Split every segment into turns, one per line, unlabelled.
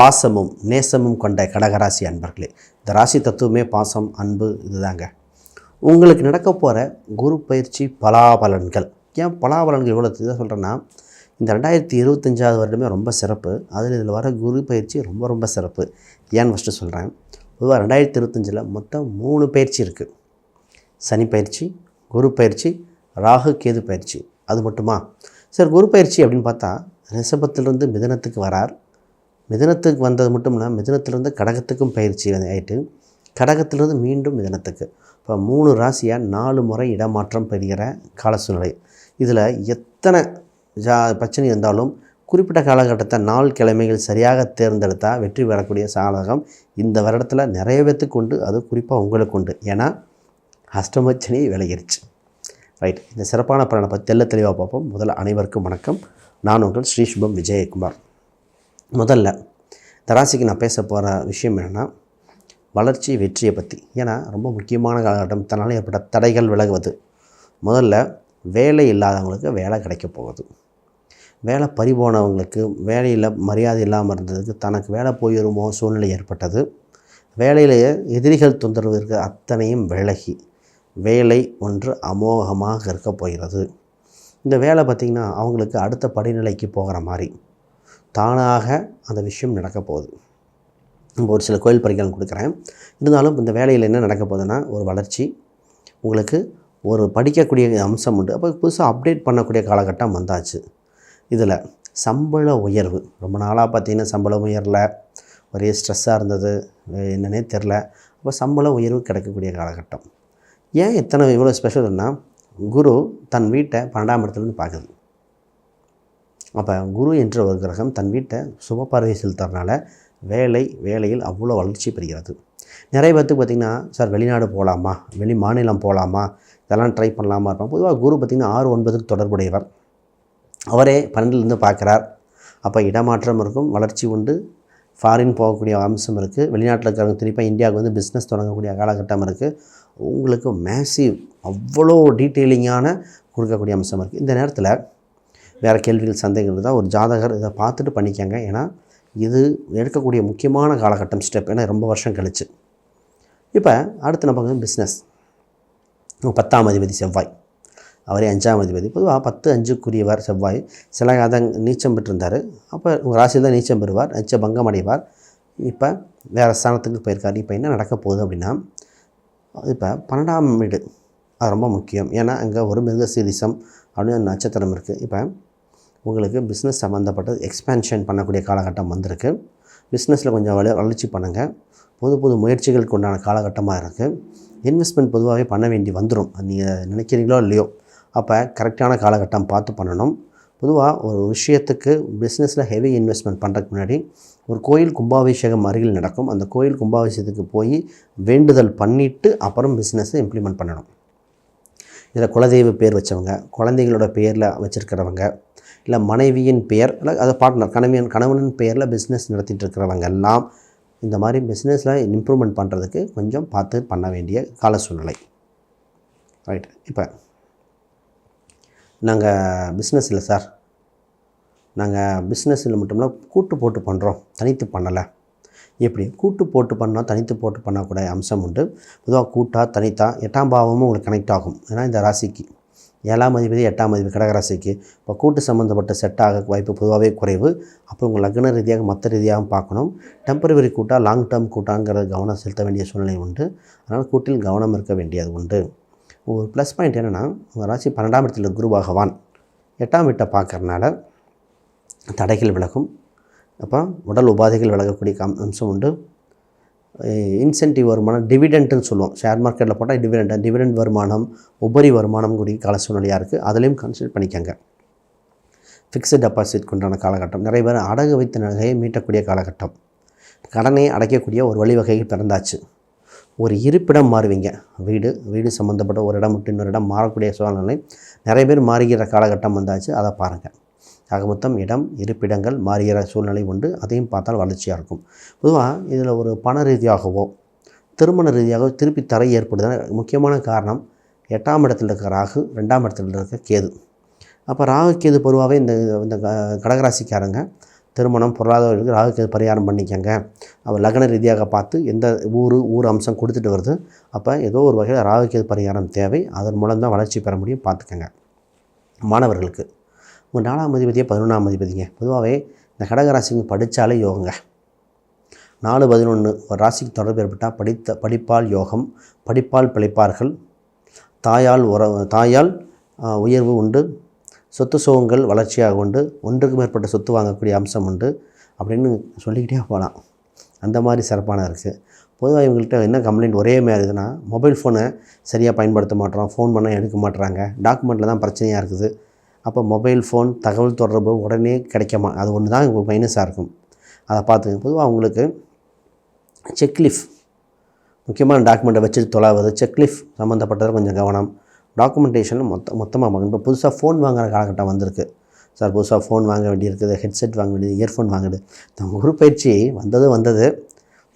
பாசமும் நேசமும் கொண்ட கடகராசி அன்பர்களே இந்த ராசி தத்துவமே பாசம் அன்பு இதுதாங்க. உங்களுக்கு நடக்க போகிற குரு பயிற்சி பலாபலன்கள். ஏன் பலாபலன்கள் இவ்வளோ இதாக சொல்கிறேன்னா இந்த ரெண்டாயிரத்தி இருபத்தஞ்சாவது வருடமே ரொம்ப சிறப்பு. அதில் இதில் வர குரு பயிற்சி ரொம்ப ரொம்ப சிறப்பு. ஏன்னு ஃபஸ்ட்டு சொல்கிறேன் பொதுவாக ரெண்டாயிரத்தி இருபத்தஞ்சில் மொத்தம் மூணு பயிற்சி இருக்குது சனி பயிற்சி குரு பயிற்சி ராகு கேது பயிற்சி. அது மட்டுமா? சார் குரு பயிற்சி அப்படின்னு பார்த்தா ரிஷபத்திலிருந்து மிதனத்துக்கு வரார். மிதனத்துக்கு வந்தது மட்டும் இல்லை மிதனத்திலிருந்து கடகத்துக்கும் பயிற்சி ஆகிட்டு கடகத்திலிருந்து மீண்டும் மிதனத்துக்கு. இப்போ மூணு ராசியாக நாலு முறை இடமாற்றம் பெறுகிற கால சூழ்நிலை. இதில் எத்தனை ஜா பிரச்சனை இருந்தாலும் குறிப்பிட்ட காலகட்டத்தை நாள் கிழமைகள் சரியாக தேர்ந்தெடுத்தால் வெற்றி பெறக்கூடிய சாதகம் இந்த வருடத்தில் நிறைய பேர்த்துக்கு உண்டு. அது குறிப்பாக உங்களுக்கு உண்டு. ஏன்னா அஷ்டமச்சனி விலகிருச்சு. ரைட் இந்த சிறப்பான பலனை பற்றி தெல்ல தெளிவாக பார்ப்போம். முதல்ல அனைவருக்கும் வணக்கம். நான் உங்கள் ஸ்ரீ சுபம் விஜயகுமார். முதல்ல இந்த ராசிக்கு நான் பேச போகிற விஷயம் என்னென்னா வளர்ச்சி வெற்றியை பற்றி ஏன்னா ரொம்ப முக்கியமான காலகட்டம். தன்னால் ஏற்பட்ட தடைகள் விலகுவது. முதல்ல வேலை இல்லாதவங்களுக்கு வேலை கிடைக்க போகுது வேலை பறிபோனவங்களுக்கு வேலையில் மரியாதை இல்லாமல் இருந்ததுக்கு தனக்கு வேலை போயிருமோ சூழ்நிலை ஏற்பட்டது. வேலையிலேயே எதிரிகள் தொந்தரவு இருக்க அத்தனையும் விலகி வேலை ஒன்று அமோகமாக இருக்க போகிறது. இந்த வேலை பார்த்திங்கன்னா அவங்களுக்கு அடுத்த படிநிலைக்கு போகிற மாதிரி. தானாக அந்த விஷயம் நடக்க போகுது. நம்ம ஒரு சில கோயில் பரிகாரம் கொடுக்குறேன். இருந்தாலும் இந்த வேலையில் என்ன நடக்க போகுதுன்னா ஒரு வளர்ச்சி உங்களுக்கு ஒரு படிக்கக்கூடிய அம்சம் உண்டு. அப்போ புதுசாக அப்டேட் பண்ணக்கூடிய காலகட்டம் வந்தாச்சு. இதில் சம்பள உயர்வு. ரொம்ப நாளாக பார்த்தீங்கன்னா சம்பளம் உயரல ஒரே ஸ்ட்ரெஸ்ஸாக இருந்தது. என்னன்னே தெரில. அப்போ சம்பள உயர்வு கிடைக்கக்கூடிய காலகட்டம். ஏன் இத்தனை இவ்வளோ ஸ்பெஷல்னா குரு தன் வீட்டை பன்னெண்டாம் இடத்துலேருந்து பார்க்குது. அப்போ குரு என்ற ஒரு கிரகம் தன் வீட்டை சுபப்பார்வை பார்வை செலுத்துறதுனால வேலை வேலையில் அவ்வளோ வளர்ச்சி பெறுகிறது. நிறைய பேர்த்துக்கு பார்த்திங்கன்னா சார் வெளிநாடு போகலாமா? வெளி மாநிலம் போகலாமா? இதெல்லாம் ட்ரை பண்ணலாமா? இருப்போம் பொதுவாக குரு பார்த்திங்கன்னா ஆறு ஒன்பதுக்கு தொடர்புடையவர். அவரே பன்னெண்டுலேருந்து பார்க்குறார். அப்போ இடமாற்றம் இருக்கும் வளர்ச்சி உண்டு. ஃபாரின் போகக்கூடிய அம்சம் இருக்குது வெளிநாட்டில் இருக்கிறவங்க திருப்பி இந்தியாவுக்கு வந்து பிஸ்னஸ் தொடங்கக்கூடிய காலகட்டம் இருக்குது உங்களுக்கு மேசிவ் அவ்வளோ டீட்டெயிலிங்கான கொடுக்கக்கூடிய அம்சம் இருக்குது இந்த நேரத்தில் வேறு கேள்விகள் சந்தேகங்கள் இருந்தால் ஒரு ஜாதகர் இதை பார்த்துட்டு பண்ணிக்கங்க. ஏன்னா இது எடுக்கக்கூடிய முக்கியமான காலகட்டம் ஸ்டெப் ஏன்னா ரொம்ப வருஷம் கழிச்சு. இப்போ அடுத்து நம்ம பார்க்கணும் பிஸ்னஸ் பத்தாம் அதிபதி செவ்வாய். அவரே அஞ்சாம் அதிபதி. பொதுவாக பத்து அஞ்சுக்குரியவர் செவ்வாய். சில காதம் நீச்சம் பெற்றிருந்தார். அப்போ உங்கள் ராசியில் தான் நீச்சம் பெறுவார் நச்ச பங்கம் அடைவார். இப்போ வேறு ஸ்தானத்துக்கு போயிருக்கார். இப்போ என்ன நடக்க போகுது அப்படின்னா இப்போ பன்னெண்டாம் வீடு. அது ரொம்ப முக்கியம். ஏன்னா அங்கே ஒரு மிருக சீரிசம் அப்படின்னு நட்சத்திரம் இருக்குது இப்போ உங்களுக்கு பிஸ்னஸ் சம்மந்தப்பட்டது எக்ஸ்பேன்ஷன் பண்ணக்கூடிய காலகட்டம் வந்திருக்கு. பிஸ்னஸில் கொஞ்சம் வள வளர்ச்சி பண்ணுங்கள் புது புது முயற்சிகளுக்கு உண்டான காலகட்டமாக இருக்குது இன்வெஸ்ட்மெண்ட் பொதுவாகவே பண்ண வேண்டி வந்துடும் நீங்கள் நினைக்கிறீங்களோ இல்லையோ. அப்போ கரெக்டான காலகட்டம் பார்த்து பண்ணணும். பொதுவாக ஒரு விஷயத்துக்கு பிஸ்னஸில் ஹெவி இன்வெஸ்ட்மெண்ட் பண்ணுறதுக்கு முன்னாடி ஒரு கோயில் கும்பாபிஷேகம் அருகில் நடக்கும். அந்த கோயில் கும்பாபிஷேகத்துக்கு போய் வேண்டுதல் பண்ணிவிட்டு அப்புறம் பிஸ்னஸை இம்ப்ளிமெண்ட் பண்ணணும். இதில் குலதெய்வ பேர் வச்சவங்க குழந்தைகளோட பேரில் வச்சுருக்கிறவங்க இல்லை மனைவியின் பெயர் இல்லை அதை பார்ட்னர் கணவன் கணவனின் பெயரில் பிஸ்னஸ் நடத்திட்டு இருக்கிறவங்க எல்லாம் இந்த மாதிரி பிஸ்னஸில் இம்ப்ரூவ்மெண்ட் பண்ணுறதுக்கு கொஞ்சம் பார்த்து பண்ண வேண்டிய கால சூழ்நிலை. ரைட் இப்போ நாங்கள் பிஸ்னஸ் இல்லை சார் நாங்கள் பிஸ்னஸில் மட்டும்ல கூட்டு போட்டு பண்ணுறோம் தனித்து பண்ணலை. எப்படி? கூட்டு போட்டு பண்ணால் தனித்து போட்டு பண்ணக்கூடிய அம்சம் உண்டு. பொதுவாக கூட்டாக தனித்தா எட்டாம் பாவமும் உங்களுக்கு கனெக்ட் ஆகும். ஏன்னா இந்த ராசிக்கு. ஏழாம் அதிபதி எட்டாம் அதிபதி கடகராசிக்கு இப்போ கூட்டு சம்மந்தப்பட்ட செட் ஆக வாய்ப்பு பொதுவாகவே குறைவு. அப்போ உங்கள் லக்ன ரீதியாக மற்ற ரீதியாகவும் பார்க்கணும். டெம்பரவரி கூட்டா லாங் டேர்ம் கூட்டாங்கிறத கவனம் செலுத்த வேண்டிய சூழ்நிலை உண்டு. அதனால் கூட்டில் கவனம் இருக்க வேண்டியது உண்டு. ஒரு ப்ளஸ் பாயிண்ட் என்னென்னா உங்கள் ராசி பன்னெண்டாம் இடத்துல குரு பகவான். எட்டாம் வீட்டை பார்க்கறனால தடைகள் விலகும். அப்போ உடல் உபாதைகள் விலகக்கூடிய கம் அம்சம் உண்டு. இன்சென்டிவ் வருமானம் டிவிடெண்ட்டுன்னு சொல்லுவோம். ஷேர் மார்க்கெட்டில் போட்டால் டிவிடெண்ட் டிவிடெண்ட் வருமானம் உபரி வருமானம் கூடிய கால சூழ்நிலையாக இருக்குது அதுலேயும் கன்சிடர் பண்ணிக்கோங்க. ஃபிக்ஸட் டெபாசிட் உண்டான காலகட்டம். நிறைய பேர் அடகு வைத்த நகையை மீட்டக்கூடிய காலகட்டம். கடனை அடைக்கக்கூடிய ஒரு வழிவகைகள் பிறந்தாச்சு ஒரு இருப்பிடம் மாறுவீங்க. வீடு வீடு சம்மந்தப்பட்ட ஒரு இடம் விட்டு இன்னொரு இடம் மாறக்கூடிய சூழ்நிலை. நிறைய பேர் மாறுகிற காலகட்டம் வந்தாச்சு. அதை பாருங்கள் ஆக மொத்தம் இடம் இருப்பிடங்கள் மாறுகிற சூழ்நிலை உண்டு. அதையும் பார்த்தால் வளர்ச்சியாக இருக்கும். பொதுவாக இதில் ஒரு பண ரீதியாகவோ திருமண ரீதியாகவோ திருப்பி தரை ஏற்படுதுன்னா முக்கியமான காரணம் எட்டாம் இடத்தில் இருக்க ராகு ரெண்டாம் இடத்துல இருக்க கேது. அப்போ ராகு கேது பொதுவாகவே இந்த இந்த க- கடகராசிக்காரங்க திருமணம் பொருளாதாரத்துக்கு ராகுக்கு பரிகாரம் பண்ணிக்கங்க. அவர் லக்ன ரீதியாக பார்த்து எந்த ஊர் ஊர் அம்சம் கொடுத்துட்டு வருது. அப்போ ஏதோ ஒரு வகையில் ராகுக்கு பரிகாரம் தேவை. அதன் மூலம் தான் வளர்ச்சி பெற முடியும் பார்த்துக்கங்க. மாணவர்களுக்கு. உங்கள் நாலாம் அதிபதியே பதினொன்றாம் அதிபதிங்க. பொதுவாகவே இந்த கடகராசிங்க படித்தாலே யோகங்க. நாலு பதினொன்று ஒரு ராசிக்கு தொடர்பு ஏற்பட்டால் படித்த படிப்பால் யோகம் படிப்பால் பிழைப்பார்கள். தாயால் உற தாயால் உயர்வு உண்டு. சொத்து சுகங்கள் வளர்ச்சியாக உண்டு. ஒன்றுக்கு மேற்பட்ட சொத்து வாங்கக்கூடிய அம்சம் உண்டு. அப்படின்னு சொல்லிக்கிட்டே போகலாம். அந்த மாதிரி சிறப்பான இருக்குது பொதுவாக இவங்கள்ட்ட என்ன கம்ப்ளைண்ட் ஒரே மாதிரி இருக்குதுன்னா மொபைல் ஃபோனை சரியாக பயன்படுத்த மாட்டோம். ஃபோன் பண்ணால் எடுக்க மாட்டுறாங்க டாக்குமெண்ட்டில் தான் பிரச்சனையாக இருக்குது. அப்போ மொபைல் ஃபோன் தகவல் தொடர்பு உடனே கிடைக்குமா அது ஒன்று தான் இப்போ மைனஸாக இருக்கும். அதை பார்த்துங்க. பொதுவாக அவங்களுக்கு செக்லிஃப் முக்கியமான டாக்குமெண்ட்டை வச்சு தொலாவது செக்லிஃப் சம்மந்தப்பட்டதில் கொஞ்சம் கவனம். டாக்குமெண்டேஷன் மொத்த மொத்தமாக இப்போ புதுசாக ஃபோன் வாங்குற காலகட்டம் வந்திருக்கு. சார் புதுசாக ஃபோன் வாங்க வேண்டியிருக்குது ஹெட்செட் வாங்க வேண்டியது இயர்ஃபோன் வாங்குது இந்த ஒரு பயிற்சி வந்தது வந்தது.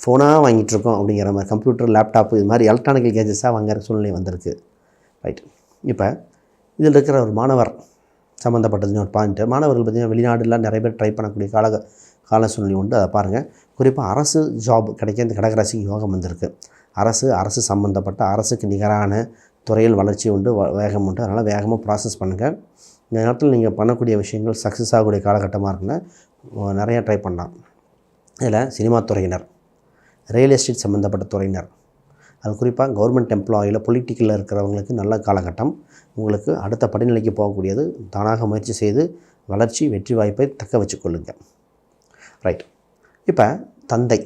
ஃபோனாக வாங்கிட்டுருக்கோம் அப்படிங்கிற மாதிரி கம்ப்யூட்டர் லேப்டாப்பு இது மாதிரி எலக்ட்ரானிக்கல் கேஜஸாக வாங்குற சூழ்நிலை வந்திருக்கு. ரைட் இப்போ இதில் இருக்கிற ஒரு மாணவர் சம்மந்தப்பட்டதுன்னு ஒரு பாயிண்ட்டு மாணவர்கள் பார்த்திங்கன்னா வெளிநாடுலாம் நிறைய பேர் ட்ரை பண்ணக்கூடிய கால கால சூழ்நிலை உண்டு. அதை பாருங்கள் குறிப்பாக அரசு ஜாப் கிடைக்க இந்த கடகராசிக்கு யோகம் வந்திருக்கு. அரசு அரசு சம்மந்தப்பட்ட அரசுக்கு நிகரான துறையில் வளர்ச்சி உண்டு வ- வேகம் உண்டு. அதனால் வேகமாக ப்ராசஸ் பண்ணுங்கள் இந்த நேரத்தில் நீங்கள் பண்ணக்கூடிய விஷயங்கள் சக்ஸஸ் ஆகக்கூடிய காலகட்டமாக இருக்குன்னா நிறையா ட்ரை பண்ணலாம். இதில் சினிமா துறையினர் ரியல் எஸ்டேட் சம்மந்தப்பட்ட துறையினர் அது குறிப்பாக கவர்மெண்ட் எம்ப்ளாயில் பொலிட்டிக்கலில் இருக்கிறவங்களுக்கு நல்ல காலகட்டம். உங்களுக்கு அடுத்த படிநிலைக்கு போகக்கூடியது. தானாக முயற்சி செய்து வளர்ச்சி வெற்றி வாய்ப்பை தக்க வச்சுக்கொள்ளுங்க ரைட் இப்போ தந்தை.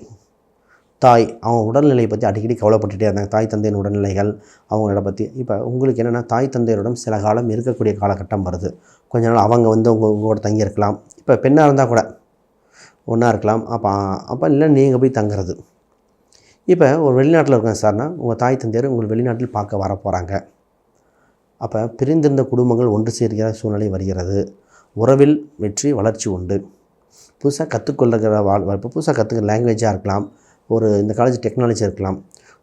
தாய் அவங்க உடல்நிலையை பற்றி அடிக்கடி கவலைப்பட்டுட்டே இருந்தாங்க. தாய் தந்தையின் உடல்நிலைகள் அவங்களோட பற்றி இப்போ உங்களுக்கு என்னென்னா தாய் தந்தையரிடம் சில காலம் இருக்கக்கூடிய காலகட்டம் வருது. கொஞ்ச நாள் அவங்க வந்து உங்கள் உங்களோட தங்கியிருக்கலாம். இப்போ பெண்ணாக இருந்தால் கூட ஒன்றா இருக்கலாம். அப்போ அப்போ இல்லை நீங்கள் போய் தங்குறது. இப்போ ஒரு வெளிநாட்டில் இருக்கேன் சார்னா உங்கள் தாய் தந்தையார் உங்கள் வெளிநாட்டில் பார்க்க வர போகிறாங்க. அப்போ பிரிந்திருந்த குடும்பங்கள் ஒன்று சேர்கிற சூழ்நிலை வருகிறது. உறவில் வெற்றி வளர்ச்சி உண்டு. புதுசாக கற்றுக்கொள்ளுகிற வாழ் இப்போ புதுசாக கற்றுக்கிற லாங்குவேஜாக இருக்கலாம். ஒரு இந்த காலேஜ் டெக்னாலஜி இருக்கலாம்.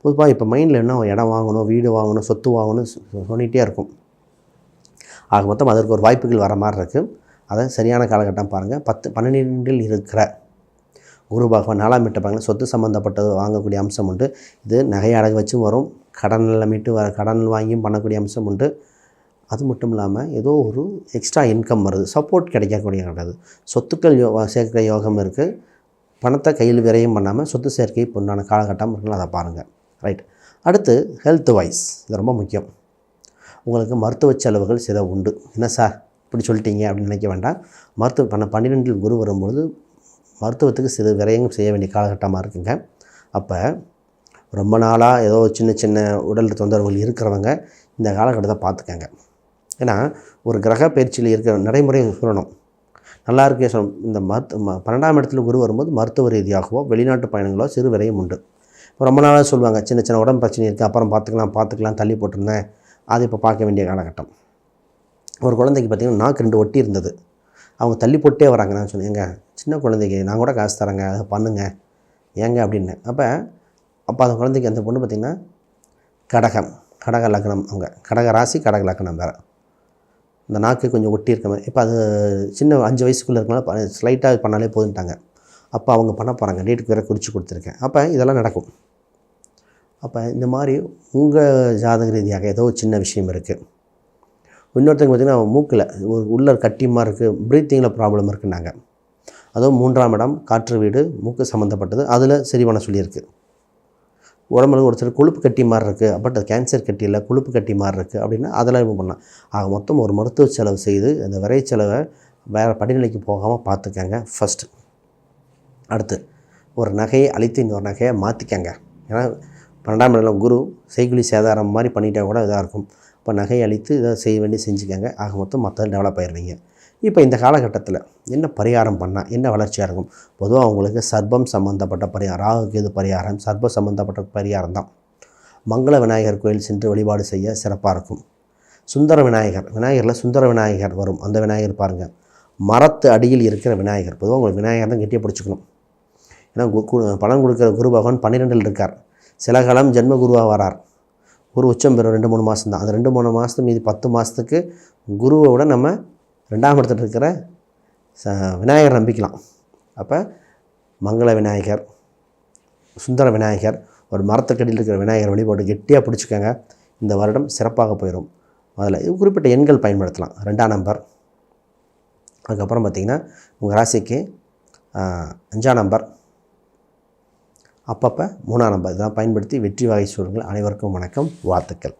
பொதுவாக இப்போ மைண்டில் என்ன இடம் வாங்கணும் வீடு வாங்கணும் சொத்து வாங்கணும் சொல்லிகிட்டே இருக்கும். ஆக மொத்தம் அதற்கு ஒரு வாய்ப்புகள் வர மாதிரி இருக்குது அதை சரியான காலகட்டம் பாருங்கள் பத்து பன்னெண்டு இருக்கிற குரு பகவான் நாலாம் வீட்டை பாருங்கள் சொத்து சம்மந்தப்பட்டது வாங்கக்கூடிய அம்சம் உண்டு. இது நகை அடகு வச்சும் வரும். கடனில் மீட்டு வர கடன் வாங்கியும் பண்ணக்கூடிய அம்சம் உண்டு. அது மட்டும் இல்லாமல் ஏதோ ஒரு எக்ஸ்ட்ரா இன்கம் வருது. சப்போர்ட் கிடைக்கக்கூடிய கிடையாது சொத்துக்கள் யோ சேர்க்கிற யோகம் இருக்குது பணத்தை கையில் விரையும் பண்ணாமல் சொத்து சேர்க்கை பொண்ணான காலகட்டம் இருக்குன்னு அதை பாருங்கள் ரைட் அடுத்து ஹெல்த் வைஸ் இது ரொம்ப முக்கியம். உங்களுக்கு மருத்துவ செலவுகள் சில உண்டு. என்ன சார் இப்படி சொல்லிட்டீங்க அப்படின்னு நினைக்க வேண்டாம். மருத்துவ பண்ண பன்னிரெண்டில் குரு வரும்பொழுது மருத்துவத்துக்கு சிறு விரயங்கள் செய்ய வேண்டிய காலகட்டமாக இருக்குங்க. அப்போ ரொம்ப நாளாக ஏதோ சின்ன சின்ன உடல் தொந்தரவுகள் இருக்கிறவங்க இந்த காலகட்டத்தை பார்த்துக்கங்க. ஏன்னா ஒரு கிரக பயிற்சியில் இருக்கிற நடைமுறை சொல்லணும். நல்லா இருக்கே சொல் இந்த மருத்து ம பன்னெண்டாம் இடத்துல குரு வரும்போது மருத்துவ ரீதியாகவோ வெளிநாட்டு பயணங்களோ சிறு விரயம் உண்டு. இப்போ ரொம்ப நாளாக சொல்லுவாங்க சின்ன சின்ன உடம்பு பிரச்சனை இருக்குது அப்புறம் பார்த்துக்கலாம் பார்த்துக்கலாம் தள்ளி போட்டிருந்தேன். அது இப்போ பார்க்க வேண்டிய காலகட்டம். ஒரு குழந்தைக்கு பார்த்திங்கன்னா நாக்கு ரெண்டு ஒட்டி இருந்தது. அவங்க தள்ளி போட்டே வராங்க நான் சொன்னேன். சின்ன குழந்தைக்கு நான் கூட காசு தரேங்க அதை பண்ணுங்க. ஏங்க அப்படின்னு. அப்போ அப்போ அந்த குழந்தைக்கு அந்த பொண்ணு பார்த்திங்கன்னா கடகம் கடக லக்னம் அவங்க. கடக ராசி கடக லக்னம் வேறு. இந்த நாக்கு கொஞ்சம் ஒட்டி இருக்க மாதிரி. இப்போ அது சின்ன அஞ்சு வயசுக்குள்ளே இருக்கனால ஸ்லைட்டாக பண்ணாலே போதுன்ட்டாங்க. அப்போ அவங்க பண்ண போகிறாங்க டேட்டுக்கு வேறு குறித்து கொடுத்துருக்கேன். அப்போ இதெல்லாம் நடக்கும். அப்போ இந்த மாதிரி உங்கள் ஜாதக ரீதியாக ஏதோ ஒரு சின்ன விஷயம் இருக்குது இன்னொருத்தங்க பார்த்திங்கன்னா மூக்கில் ஒரு உள்ள கட்டியமாக இருக்குது ப்ரீத்திங்கில் ப்ராப்ளம் இருக்குன்னாங்க. அதுவும் மூன்றாம் இடம் காற்று வீடு மூக்கு சம்மந்தப்பட்டது அதில் சரி பண்ண சொல்லியிருக்கு உடம்புல ஒரு சில கொழுப்பு கட்டி மாதிரி இருக்குது பட் அது கேன்சர் கட்டி இல்லை கொழுப்பு கட்டி மாதிரி இருக்குது அப்படின்னா அதெல்லாம் இவங்க பண்ணலாம். ஆக மொத்தம் ஒரு மருத்துவ செலவு செய்து அந்த விரை செலவை வேறு படிநிலைக்கு போகாமல் பார்த்துக்கங்க ஃபஸ்ட்டு அடுத்து ஒரு நகையை அழித்து இன்னொரு நகையை மாற்றிக்கங்க ஏன்னா பன்னெண்டாம் இடம் குரு செய்குலி சேதாரம் மாதிரி பண்ணிட்டால் கூட இதாக இருக்கும். இப்போ நகையை அழித்து இதை செய்ய வேண்டி செஞ்சுக்கங்க. ஆக மொத்தம் மற்ற டெவலப் ஆயிடுவீங்க. இப்போ இந்த காலகட்டத்தில் என்ன பரிகாரம் பண்ணால் என்ன வளர்ச்சியாக இருக்கும்? பொதுவாக அவங்களுக்கு சர்ப்பம் சம்மந்தப்பட்ட பரிகாரம் ராகு கேது பரிகாரம் சர்ப்ப சம்மந்தப்பட்ட பரிகாரம் தான். மங்கள விநாயகர் கோயில் சென்று வழிபாடு செய்ய சிறப்பாக இருக்கும். சுந்தர விநாயகர் விநாயகரில் சுந்தர விநாயகர் வரும். அந்த விநாயகர் பாருங்கள் மரத்து அடியில் இருக்கிற விநாயகர். பொதுவாக உங்களுக்கு விநாயகர் தான் கெட்டியாக பிடிச்சிக்கணும். ஏன்னா கு- கு- கொடுக்குற குரு பகவான் பன்னிரெண்டில் இருக்கார். சில காலம் ஜென்ம குருவாக வரார். குரு உச்சம் பெறும் ரெண்டு மூணு மாதம் தான் அந்த ரெண்டு மூணு மாதத்து மீதி பத்து மாதத்துக்கு குருவை விட நம்ம ரெண்டாம் இடத்துல இருக்கிற ச விநாயகர் நம்பிக்கலாம். அப்போ மங்கள விநாயகர் சுந்தர விநாயகர் ஒரு மரத்துக்கடியில் இருக்கிற விநாயகர் வழிபாடு கெட்டியாக பிடிச்சிக்கோங்க. இந்த வருடம் சிறப்பாக போயிடும். அதில் இது குறிப்பிட்ட எண்கள் பயன்படுத்தலாம். ரெண்டாம் நம்பர். அதுக்கப்புறம் பார்த்திங்கன்னா உங்கள் ராசிக்கு அஞ்சாம் நம்பர். அப்பப்போ மூணாம் நம்பர். இதெல்லாம் பயன்படுத்தி வெற்றி வகை சூழல்கள் அனைவருக்கும் வணக்கம் வாழ்த்துக்கள்.